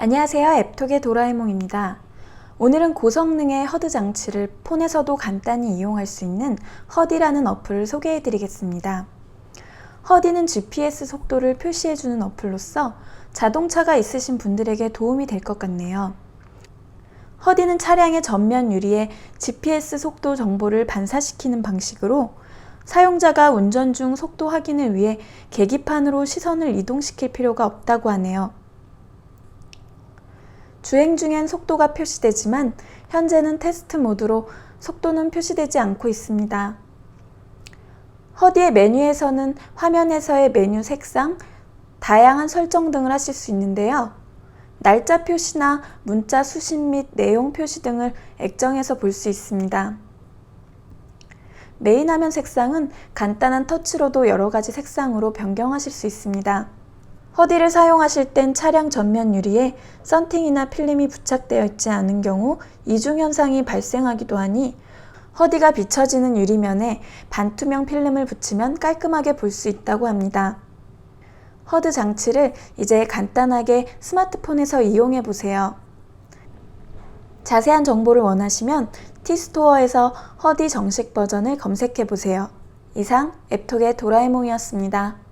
안녕하세요. 앱톡의 도라에몽입니다. 오늘은 고성능의 허드 장치를 폰에서도 간단히 이용할 수 있는 허디라는 어플을 소개해 드리겠습니다. 허디는 GPS 속도를 표시해 주는 어플로서 자동차가 있으신 분들에게 도움이 될 것 같네요. 허디는 차량의 전면 유리에 GPS 속도 정보를 반사시키는 방식으로 사용자가 운전 중 속도 확인을 위해 계기판으로 시선을 이동시킬 필요가 없다고 하네요. 주행 중엔 속도가 표시되지만 현재는 테스트 모드로 속도는 표시되지 않고 있습니다. 허디의 메뉴에서는 화면에서의 메뉴 색상, 다양한 설정 등을 하실 수 있는데요. 날짜 표시나 문자 수신 및 내용 표시 등을 액정에서 볼 수 있습니다. 메인 화면 색상은 간단한 터치로도 여러 가지 색상으로 변경하실 수 있습니다. 허디를 사용하실 땐 차량 전면 유리에 썬팅이나 필름이 부착되어 있지 않은 경우 이중 현상이 발생하기도 하니 허디가 비춰지는 유리면에 반투명 필름을 붙이면 깔끔하게 볼 수 있다고 합니다. 허드 장치를 이제 간단하게 스마트폰에서 이용해 보세요. 자세한 정보를 원하시면 티스토어에서 허디 정식 버전을 검색해 보세요. 이상 앱톡의 도라에몽이었습니다.